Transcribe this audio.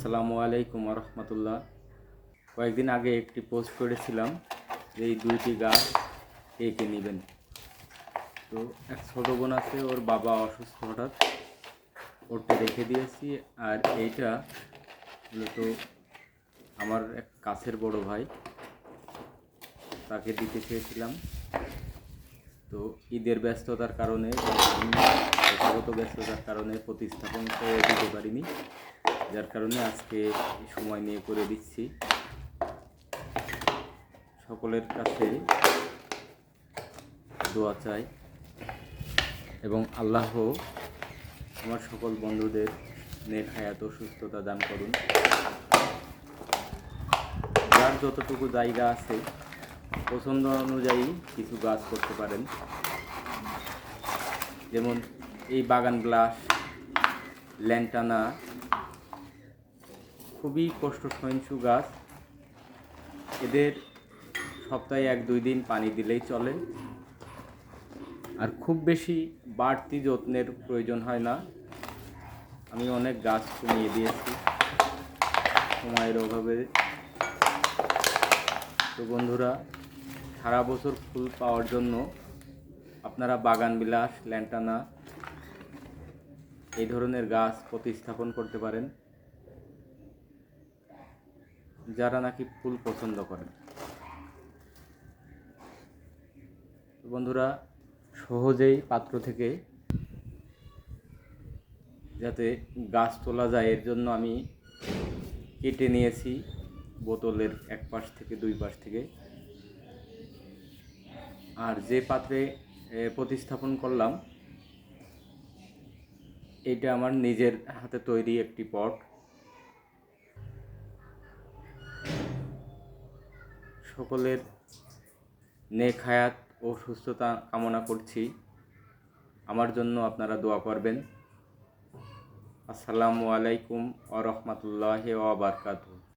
আসসালামু আলাইকুম রহমতুল্লাহ কয়েকদিন আগে একটি পোস্ট করেছিলাম যে এই দুইটি গাছ এঁকে নেবেন? তো এক ছোটো বোন আছে, ওর বাবা অসুস্থ হঠাৎ। ওরটা রেখে দিয়েছি, আর এইটা মূলত আমার এক কাছের বড় ভাই। তাকে দিতে চেয়েছিলাম। তো ঈদের ব্যস্ততার কারণে ব্যস্ততার কারণে প্রতিস্থাপন করে দিতে পারিনি। যার কারণে আজকে সময় নিয়ে করে দিচ্ছি। সকলের কাছে দোয়া চাই এবং আল্লাহ আমার সকল বন্ধুদের নেক হায়াত সুস্থতা দান করুন। যার যতটুকু জায়গা আছে, পছন্দ অনুযায়ী কিছু গাছ করতে পারেন। যেমন এই বাগান গ্লাস, ল্যান্টানা খুবই কষ্ট সহিংসু গাছ। এদের সপ্তাহে এক দুই দিন পানি দিলেই চলে। আর খুব বেশি বাড়তি যত্নের প্রয়োজন হয় না। আমি অনেক গাছ কমিয়ে দিয়েছি সময়ের অভাবে। তো বন্ধুরা, সারা বছর ফুল পাওয়ার জন্য আপনারা বাগান বিলাস ল্যান্টানা, এই ধরনের গাছ প্রতিস্থাপন করতে পারেন। যারা নাকি ফুল পছন্দ করেন। বন্ধুরা, সহজেই পাত্র থেকে যাতে গাছ তোলা যায়, এর জন্য আমি কেটে নিয়েছি বোতলের এক পাশ থেকে দুই পাশ থেকে। আর যে পাত্রে প্রতিস্থাপন করলাম, এটা আমার নিজের হাতে তৈরি একটি পট। সকলের নেক হায়াত ও সুস্থতা কামনা করছি। আমার জন্য আপনারা দোয়া করবেন। আসসালামু আলাইকুম আ রহমতুল্লাহ ওবরকাতুহ